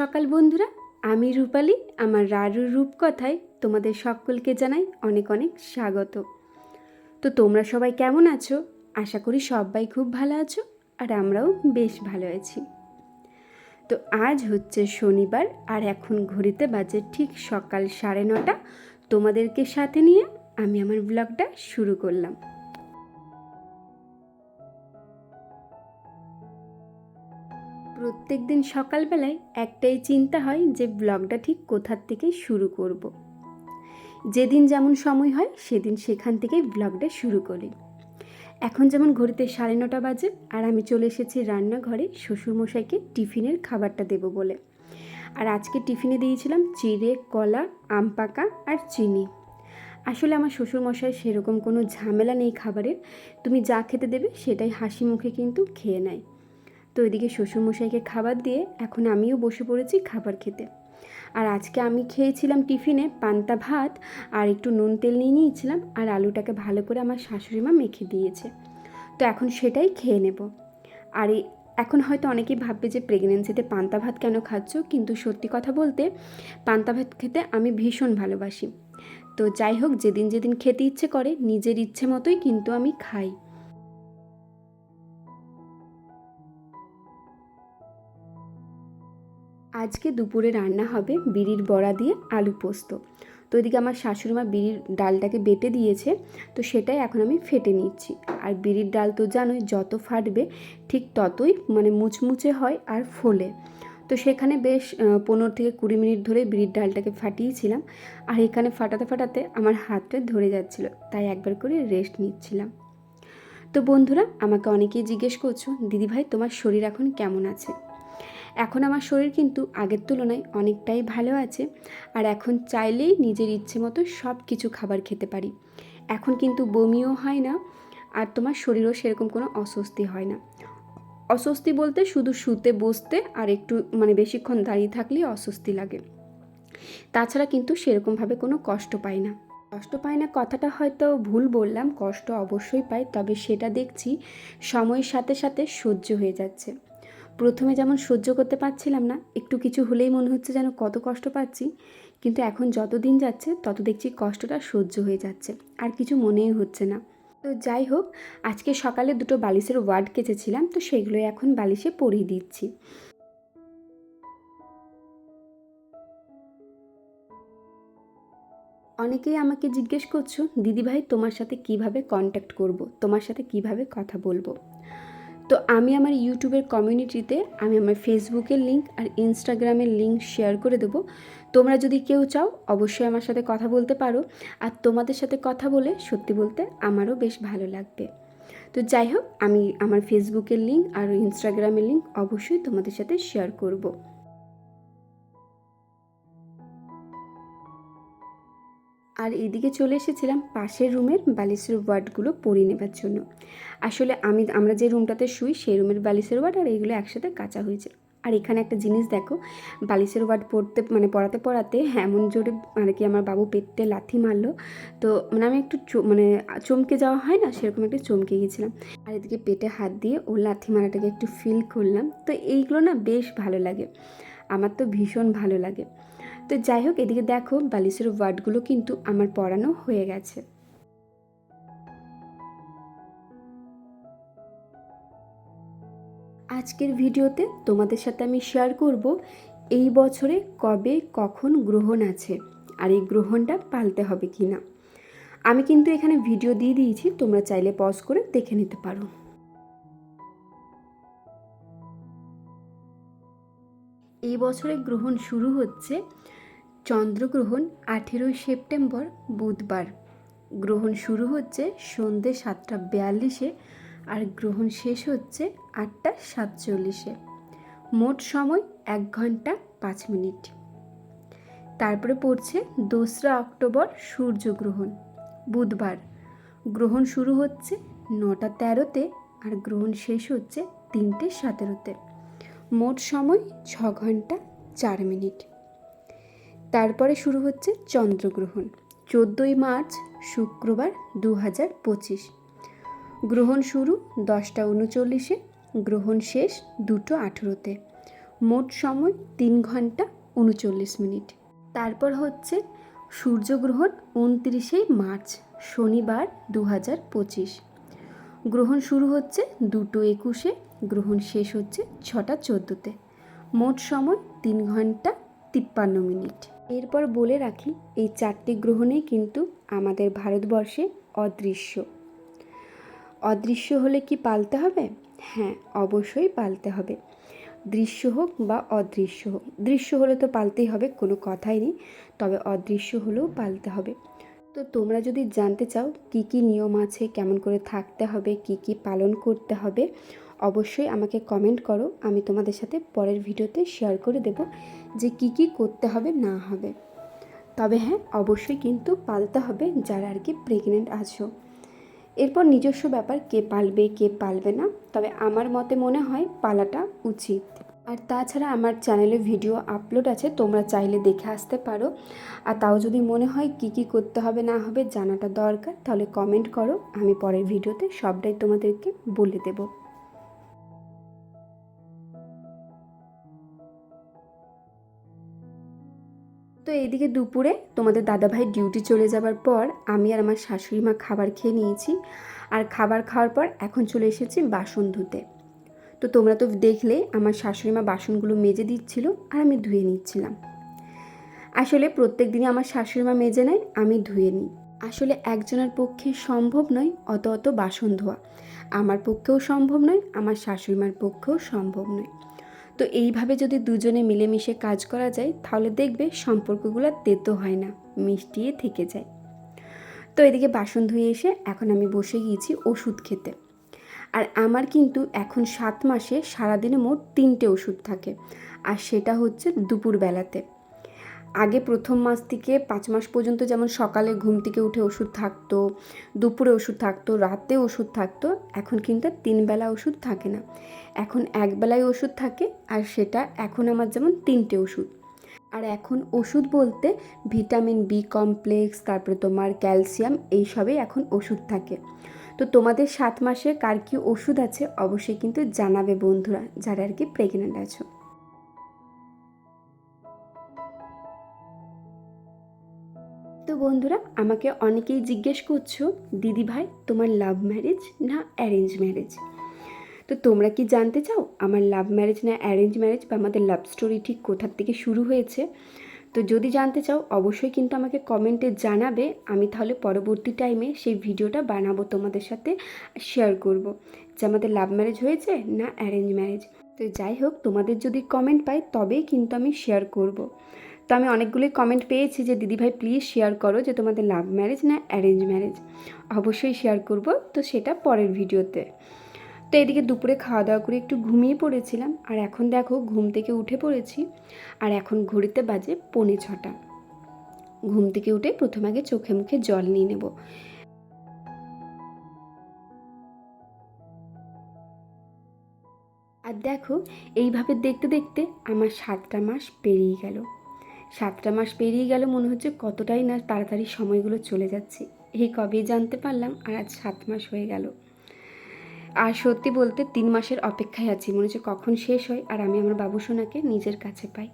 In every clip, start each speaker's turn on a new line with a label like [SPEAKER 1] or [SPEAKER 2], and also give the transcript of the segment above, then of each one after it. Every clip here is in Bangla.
[SPEAKER 1] সকাল বন্ধুরা, আমি রূপালী, আমার রারুর রূপকথায় তোমাদের সকলকে জানাই অনেক অনেক স্বাগত। তো তোমরা সবাই কেমন আছো? আশা করি সবাই খুব ভালো আছো, আর আমরাও বেশ ভালো আছি। তো আজ হচ্ছে শনিবার, আর এখন ঘড়িতে বাজে ঠিক সকাল সাড়ে নটা। তোমাদেরকে সাথে নিয়ে আমি আমার ব্লগটা শুরু করলাম। প্রত্যেক দিন সকালবেলায় একটাই চিন্তা হয় যে ব্লগটা ঠিক কোথার থেকে শুরু করব। যেদিন যেমন সময় হয়, সেদিন সেখান থেকেই ব্লগটা শুরু করি। এখন যেমন ঘড়িতে সাড়ে নটা বাজে আর আমি চলে এসেছি রান্নাঘরে, শ্বশুরমশাইকে টিফিনের খাবারটা দেবো বলে। আর আজকে টিফিনে দিয়েছিলাম চিড়ে, কলা, আম পাকা আর চিনি। আসলে আমার শ্বশুরমশাই সেরকম কোনো ঝামেলা নেই খাবারের। তুমি যা খেতে দেবে সেটাই হাসি মুখে কিন্তু খেয়ে নেয়। তো এদিকে শ্বশুরমশাইকে খাবার দিয়ে এখন আমিও বসে পড়েছি খাবার খেতে। আর আজকে আমি খেয়েছিলাম টিফিনে পান্তা ভাত আর একটু নুন তেল নিয়ে নিয়েছিলাম আর আলুটাকে ভালো করে আমার শাশুড়ি মা মেখে দিয়েছে। তো এখন সেটাই খেয়ে নেব। আর এখন হয়তো অনেকেই ভাববে যে প্রেগনেন্সিতে পান্তা ভাত কেন খাচ্ছ? কিন্তু সত্যি কথা বলতে পান্তা ভাত খেতে আমি ভীষণ ভালোবাসি। তো যাই হোক, যেদিন যেদিন খেতে ইচ্ছে করে, নিজের ইচ্ছে মতোই কিন্তু আমি খাই। আজকে দুপুরে রান্না হবে বিড়ির বড়া দিয়ে আলু পোস্ত। তো এদিকে আমার শাশুড়িমা বিড়ির ডালটাকে বেটে দিয়েছে, তো সেটাই এখন আমি ফেটে নিচ্ছি। আর বিড়ির ডাল তো জানোই, যত ফাটবে ঠিক ততই মানে মুচমুচে হয় আর ফোলে। তো সেখানে বেশ পনেরো থেকে কুড়ি মিনিট ধরে বিড়ির ডালটাকে ফাটিয়েছিলাম, আর এখানে ফাটাতে ফাটাতে আমার হাতটা ধরে যাচ্ছিল, তাই একবার করে রেস্ট নিচ্ছিলাম। তো বন্ধুরা, আমাকে অনেকেই জিজ্ঞেস করছ, দিদিভাই, তোমার শরীর এখন কেমন আছে? এখন আমার শরীর কিন্তু আগের তুলনায় অনেকটাই ভালো আছে আর এখন চাইলেই নিজের ইচ্ছে মতো সব কিছু খাবার খেতে পারি। এখন কিন্তু বমিও হয় না আর তোমার শরীরও সেরকম কোনো অস্বস্তি হয় না। অস্বস্তি বলতে শুধু শুতে, বসতে আর একটু মানে বেশিক্ষণ দাঁড়িয়ে থাকলেই অস্বস্তি লাগে। তাছাড়া কিন্তু সেরকমভাবে কোনো কষ্ট পাই না। কষ্ট পাই না কথাটা হয়তো ভুল বললাম, কষ্ট অবশ্যই পাই, তবে সেটা দেখছি সময়ের সাথে সাথে সহ্য হয়ে যাচ্ছে। প্রথমে যেমন সহ্য করতে পারছিলাম না, একটু কিছু হলেই মনে হচ্ছে যেন কত কষ্ট পাচ্ছি, কিন্তু এখন যত দিন যাচ্ছে তত দেখছি কষ্টটা সহ্য হয়ে যাচ্ছে, আর কিছু মনেই হচ্ছে না। তো যাই হোক, আজকে সকালে দুটো বালিশের ওয়ার্ড কেচেছিলাম, তো সেগুলোই এখন বালিশে পরিয়ে দিচ্ছি। অনেকেই আমাকে জিজ্ঞেস করছ, দিদিভাই, তোমার সাথে কীভাবে কন্ট্যাক্ট করব? তোমার সাথে কীভাবে কথা বলব? তো আমি আমার ইউটিউবের কমিউনিটিতে আমি আমার ফেসবুকের লিঙ্ক আর ইনস্টাগ্রামের লিঙ্ক শেয়ার করে দেবো। তোমরা যদি কেউ চাও, অবশ্যই আমার সাথে কথা বলতে পারো। আর তোমাদের সাথে কথা বলে সত্যি বলতে আমারও বেশ ভালো লাগবে। তো যাই হোক, আমি আমার ফেসবুকের লিঙ্ক আর ইনস্টাগ্রামের লিঙ্ক অবশ্যই তোমাদের সাথে শেয়ার করব। আর এদিকে চলে এসেছিলাম পাশের রুমের বালিশের ওয়ার্ডগুলো পরিয়ে নেবার জন্য। আসলে আমি, আমরা যে রুমটাতে শুই সেই রুমের বালিশের ওয়ার্ড আর এইগুলো একসাথে কাঁচা হয়েছে আর এখানে একটা জিনিস দেখো, বালিশের ওয়ার্ড পড়তে মানে পড়াতে পড়াতে এমন জোরে মানে কি আমার বাবু পেটে লাথি মারলো। তো মানে আমি একটু মানে চমকে যাওয়া হয় না সেরকম একটু চমকে গেছিলাম। আর এদিকে পেটে হাত দিয়ে ও লাথি মারাটাকে একটু ফিল করলাম। তো এইগুলো না বেশ ভালো লাগে। আমার তো ভীষণ ভালো লাগে। তো যাই হোক, এদিকে দেখো বালিশের ওয়ার্ডগুলো কিন্তু আমার পড়ানো হয়ে গেছে। আজকের ভিডিওতে তোমাদের সাথে আমি শেয়ার করব এই বছরে কবে কখন গ্রহণ আছে আর এই গ্রহণটা পালতে হবে কি না আমি কিন্তু এখানে ভিডিও দিয়ে দিয়েছি, তোমরা চাইলে পজ করে দেখে নিতে পারো। এই বছরে গ্রহণ শুরু হচ্ছে চন্দ্রগ্রহণ আঠেরোই সেপ্টেম্বর বুধবার। গ্রহণ শুরু হচ্ছে সন্ধ্যে সাতটা বিয়াল্লিশে আর গ্রহণ শেষ হচ্ছে আটটা সাতচল্লিশে। মোট সময় এক ঘণ্টা পাঁচ মিনিট। তারপরে পড়ছে দোসরা অক্টোবর সূর্যগ্রহণ, বুধবার। গ্রহণ শুরু হচ্ছে নটা তেরোতে আর গ্রহণ শেষ হচ্ছে তিনটে সতেরোতে। মোট সময় ছ ঘণ্টা চার মিনিট। তারপরে শুরু হচ্ছে চন্দ্রগ্রহণ, চোদ্দোই মার্চ, শুক্রবার দু হাজার পঁচিশ। গ্রহণ শুরু দশটা উনচল্লিশে, গ্রহণ শেষ দুটো আঠেরোতে। মোট সময় তিন ঘণ্টা উনচল্লিশ মিনিট। তারপর হচ্ছে সূর্যগ্রহণ উনত্রিশে মার্চ, শনিবার দু হাজার পঁচিশ। গ্রহণ শুরু হচ্ছে দুটো একুশে, গ্রহণ শেষ হচ্ছে ছটা চোদ্দোতে। মোট সময় তিন ঘণ্টা তিপ্পান্ন মিনিট। এরপর বলে রাখি, এই চারটি গ্রহণেই কিন্তু আমাদের ভারতবর্ষে অদৃশ্য। অদৃশ্য হলে কি পালতে হবে? হ্যাঁ অবশ্যই পালতে হবে। দৃশ্য হোক বা অদৃশ্য হোক, দৃশ্য হলে তো পালতেই হবে, কোনো কথাই নেই। তবে অদৃশ্য হলেও পালতে হবে। তো তোমরা যদি জানতে চাও, কি কি নিয়ম আছে, কেমন করে থাকতে হবে, কি কি পালন করতে হবে অবশ্যই আমাকে কমেন্ট করো। আমি তোমাদের সাথে পরের ভিডিওতে শেয়ার করে দেব যে কি কি করতে হবে, না হবে। তবে হ্যাঁ অবশ্যই কিন্তু পালতে হবে যারা আর কি প্রেগনেন্ট আছো। এরপর নিজস্ব ব্যাপার, কে পালবে কে পালবে না। তবে আমার মতে মনে হয় পালাটা উচিত। আর তাছাড়া আমার চ্যানেলে ভিডিও আপলোড আছে, তোমরা চাইলে দেখে আসতে পারো। আর তাও যদি মনে হয় কি কি করতে হবে, না হবে জানাটা দরকার, তাহলে কমেন্ট করো। আমি পরের ভিডিওতে সবটাই তোমাদেরকে বলে দেবো। তো এইদিকে দুপুরে তোমাদের দাদাভাই ডিউটি চলে যাবার পর আমি আর আমার শাশুড়ি মা খাবার খেয়ে নিয়েছি। আর খাবার খাওয়ার পর এখন চলে এসেছি বাসন ধুতে। তো তোমরা তো দেখলে আমার শাশুড়ি মা বাসনগুলো মেজে দিচ্ছিল আর আমি ধুয়ে নিচ্ছিলাম। আসলে প্রত্যেক দিনই আমার শাশুড়ি মা মেজে নেয়, আমি ধুয়ে নিই। আসলে একজনের পক্ষে সম্ভব নয় অত অত বাসন ধোয়া। আমার পক্ষেও সম্ভব নয়, আমার শাশুড়ি মার পক্ষেও সম্ভব নয়। তো এইভাবে যদি দুজনে মিলেমিশে কাজ করা যায়, তাহলে দেখবে সম্পর্কগুলো তেতো হয় না মিষ্টি থেকে যায়। তো এদিকে বাসন ধুয়ে এসে এখন আমি বসে গিয়েছি ওষুধ খেতে। আর আমার কিন্তু এখন সাত মাসে সারাদিনে মোট তিনটে ওষুধ থাকে, আর সেটা হচ্ছে দুপুরবেলাতে। আগে প্রথম মাস থেকে পাঁচ মাস পর্যন্ত যেমন সকালে ঘুম থেকে উঠে ওষুধ থাকতো, দুপুরে ওষুধ থাকতো, রাতে ওষুধ থাকতো, এখন কিন্তু আর তিন ওষুধ থাকে না। এখন এক বেলায় ওষুধ থাকে আর সেটা এখন আমার যেমন তিনটে ওষুধ। আর এখন ওষুধ বলতে ভিটামিন বি কমপ্লেক্স, তারপরে তোমার ক্যালসিয়াম এইসবেই এখন ওষুধ থাকে। তো তোমাদের সাত মাসে কার কি ওষুধ আছে অবশ্যই কিন্তু জানাবে বন্ধুরা, যারা আর কি প্রেগনেন্ট আছো। বন্ধুরা, আমাকে অনেকেই জিজ্ঞেস করছ, দিদি ভাই, তোমার লাভ ম্যারেজ না অ্যারেঞ্জ ম্যারেজ তো তোমরা কি জানতে চাও, আমার লাভ ম্যারেজ না অ্যারেঞ্জ ম্যারেজ বা আমাদের লাভ স্টোরি ঠিক কোথার থেকে শুরু হয়েছে? তো যদি জানতে চাও, অবশ্যই কিন্তু আমাকে কমেন্টে জানাবে, আমি তাহলে পরবর্তী টাইমে সেই ভিডিওটা বানাবো তোমাদের সাথে শেয়ার করব, যে আমাদের লাভ ম্যারেজ হয়েছে না অ্যারেঞ্জ ম্যারেজ তো যাই হোক, তোমাদের যদি কমেন্ট পাই, তবেই কিন্তু আমি শেয়ার করব। তো আমি অনেকগুলোই কমেন্ট পেয়েছি যে দিদিভাই প্লিজ শেয়ার করো যে, তোমাদের লাভ ম্যারেজ না অ্যারেঞ্জ ম্যারেজ অবশ্যই শেয়ার করব। তো সেটা পরের ভিডিওতে। তো এদিকে দুপুরে খাওয়া দাওয়া করে একটু ঘুমিয়ে পড়েছিলাম। আর এখন দেখো, ঘুম থেকে উঠে পড়েছি। আর এখন ঘড়িতে বাজে পৌনে ছটা। ঘুম থেকে উঠে প্রথম আগে চোখে মুখে জল নিয়ে নেব। আর দেখো, এইভাবে দেখতে দেখতে আমার সাতটা মাস পেরিয়ে গেল। সাতটা মাস পেরিয়ে গেল, মনে হচ্ছে কতটাই না তাড়াতাড়ি সময়গুলো চলে যাচ্ছে। এই কবেই জানতে পারলাম আর আজ সাত মাস হয়ে গেল। আর সত্যি বলতে তিন মাসের অপেক্ষায় আছি, মনে হচ্ছে কখন শেষ হয় আর আমি আমার বাবু সোনাকে নিজের কাছে পাই।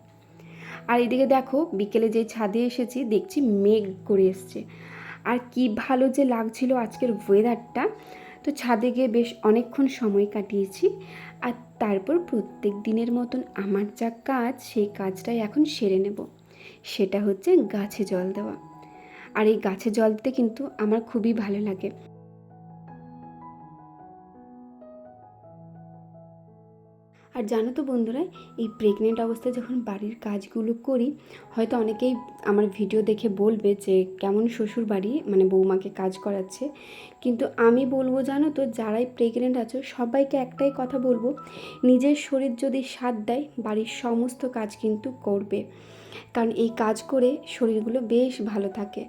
[SPEAKER 1] আর এদিকে দেখো, বিকেলে যে ছাদে এসেছি, দেখছি মেঘ করে এসছে। আর কি ভালো যে লাগছিল আজকের ওয়েদারটা তো ছাদে গিয়ে বেশ অনেকক্ষণ সময় কাটিয়েছি আর তারপর প্রত্যেক দিনের মতন আমার যা কাজ, সেই কাজটাই এখন সেরে নেব। সেটা হচ্ছে গাছে জল দেওয়া। আর এই গাছে জল দিতে কিন্তু আমার খুবই ভালো লাগে। আর জানো তো বন্ধুরা, এই প্রেগনেন্ট অবস্থায় যখন বাড়ির কাজগুলো করি, হয়তো অনেকেই আমার ভিডিও দেখে বলবে যে কেমন শ্বশুর বাড়ি মানে বৌমাকে কাজ করাচ্ছে। কিন্তু আমি বলব জানো তো, যারাই প্রেগনেন্ট আছো, সবাইকে একটাই কথা বলব, নিজের শরীর যদি সাথ দেয়, বাড়ির সমস্ত কাজ কিন্তু করবে। কারণ এই কাজ করে শরীরগুলো বেশ ভালো থাকে।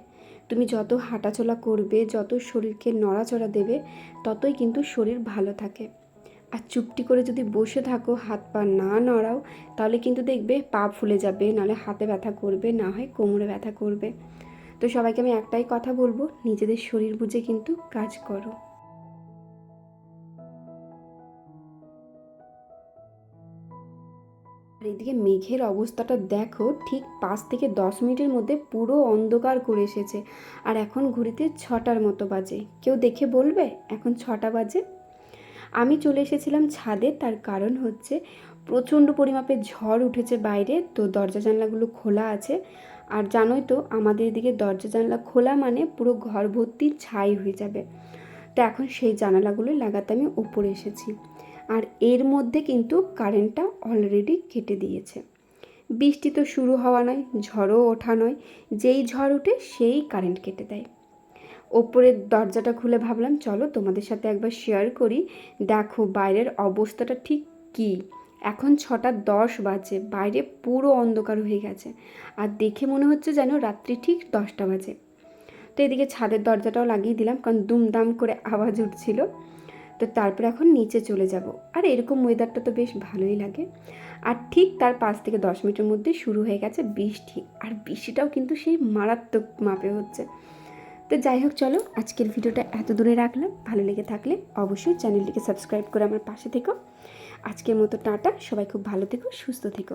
[SPEAKER 1] তুমি যত হাঁটাচলা করবে, যত শরীরকে নড়াচড়া দেবে, ততই কিন্তু শরীর ভালো থাকে। আর চুপটি করে যদি বসে থাকো, হাত পা না নড়াও, তাহলে কিন্তু দেখবে পা ফুলে যাবে, নাহলে হাতে ব্যথা করবে, না হয় কোমরে ব্যথা করবে। তো সবাইকে আমি একটাই কথা বলব, নিজেদের শরীর বুঝে কিন্তু কাজ করো। আর এদিকে মেঘের অবস্থাটা দেখো, ঠিক পাঁচ থেকে দশ মিনিটের মধ্যে পুরো অন্ধকার করে এসেছে। আর এখন ঘড়িতে ছটার মতো বাজে। কেউ দেখে বলবে, এখন ছটা বাজে? আমি চলে এসেছিলাম ছাদে, তার কারণ হচ্ছে প্রচণ্ড পরিমাপে ঝড় উঠেছে বাইরে, তো দরজা জানলাগুলো খোলা আছে। আর জানোই তো, আমাদের এদিকে দরজা জানলা খোলা মানে পুরো ঘর ভর্তি ছাই হয়ে যাবে। তো এখন সেই জানালাগুলো লাগাতে আমি উপরে এসেছি। আর এর মধ্যে কিন্তু কারেন্টটা অলরেডি কেটে দিয়েছে। বৃষ্টি তো শুরু হওয়া নয়, ঝড়ও ওঠা নয়, যেই ঝড় ওঠে সেই কারেন্ট কেটে দেয়। ওপরের দরজাটা খুলে ভাবলাম, চলো তোমাদের সাথে একবার শেয়ার করি। দেখো বাইরের অবস্থাটা ঠিক কী? এখন ছটা দশ বাজে, বাইরে পুরো অন্ধকার হয়ে গেছে। আর দেখে মনে হচ্ছে যেন রাত্রি ঠিক দশটা বাজে। তো এদিকে ছাদের দরজাটাও লাগিয়ে দিলাম, কারণ দুমদাম করে আওয়াজ উঠছিল। তো তারপর এখন নিচে চলে যাব। আর এরকম ওয়েদারটা তো বেশ ভালোই লাগে। আর ঠিক তার পাঁচ থেকে দশ মিনিটের মধ্যে শুরু হয়ে গেছে বৃষ্টি। আর বৃষ্টিটাও কিন্তু সেই মারাত্মক মাপে হচ্ছে। তো যাই হোক, চলো আজকের ভিডিওটা এত দূরে রাখলাম। ভালো লেগে থাকলে অবশ্যই চ্যানেলটিকে সাবস্ক্রাইব করে আমার পাশে থেকো। আজকের মতো টাটা, সবাই খুব ভালো থেকো, সুস্থ থেকো।